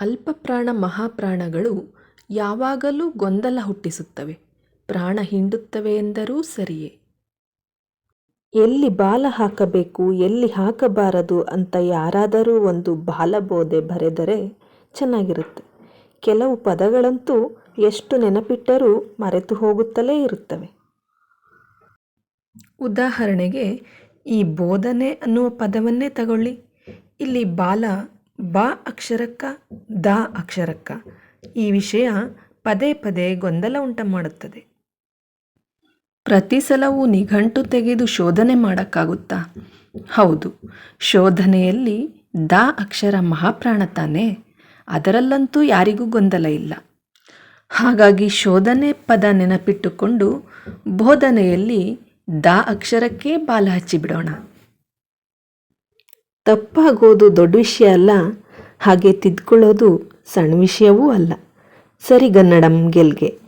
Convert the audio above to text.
ಅಲ್ಪಪ್ರಾಣ ಮಹಾಪ್ರಾಣಗಳು ಯಾವಾಗಲೂ ಗೊಂದಲ ಹುಟ್ಟಿಸುತ್ತವೆ. ಪ್ರಾಣ ಹಿಂಡುತ್ತವೆ ಎಂದರೂ ಸರಿಯೇ. ಎಲ್ಲಿ ಬಾಲ ಹಾಕಬೇಕು, ಎಲ್ಲಿ ಹಾಕಬಾರದು ಅಂತ ಯಾರಾದರೂ ಒಂದು ಬಾಲಬೋಧೆ ಬರೆದರೆ ಚೆನ್ನಾಗಿರುತ್ತೆ. ಕೆಲವು ಪದಗಳಂತೂ ಎಷ್ಟು ನೆನಪಿಟ್ಟರೂ ಮರೆತು ಹೋಗುತ್ತಲೇ ಇರುತ್ತವೆ. ಉದಾಹರಣೆಗೆ, ಈ ಬೋಧನೆ ಅನ್ನುವ ಪದವನ್ನೇ ತಗೊಳ್ಳಿ. ಇಲ್ಲಿ ಬಾಲ ಬ ಅಕ್ಷರಕ್ಕ, ದ ಅಕ್ಷರಕ್ಕ. ಈ ವಿಷಯ ಪದೇ ಪದೇ ಗೊಂದಲ ಉಂಟ ಮಾಡುತ್ತದೆ. ಪ್ರತಿ ಸಲವೂ ನಿಘಂಟು ತೆಗೆದು ಶೋಧನೆ ಮಾಡೋಕ್ಕಾಗುತ್ತಾ? ಹೌದು, ಶೋಧನೆಯಲ್ಲಿ ದ ಅಕ್ಷರ ಮಹಾಪ್ರಾಣ ತಾನೇ. ಅದರಲ್ಲಂತೂ ಯಾರಿಗೂ ಗೊಂದಲ ಇಲ್ಲ. ಹಾಗಾಗಿ ಶೋಧನೆ ಪದ ನೆನಪಿಟ್ಟುಕೊಂಡು ಬೋಧನೆಯಲ್ಲಿ ದ ಅಕ್ಷರಕ್ಕೆ ಬಾಲ ಹಚ್ಚಿಬಿಡೋಣ. ತಪ್ಪಾಗೋದು ದೊಡ್ಡ ವಿಷಯ ಅಲ್ಲ ಹಾಗೆ ತಿದ್ಕೊಳ್ಳೋದು ಸಣ್ಣ ವಿಷಯವೂ ಅಲ್ಲ. ಸರಿ ಸರಿಗನ್ನಡಂ ಗೆಲ್ಗೆ.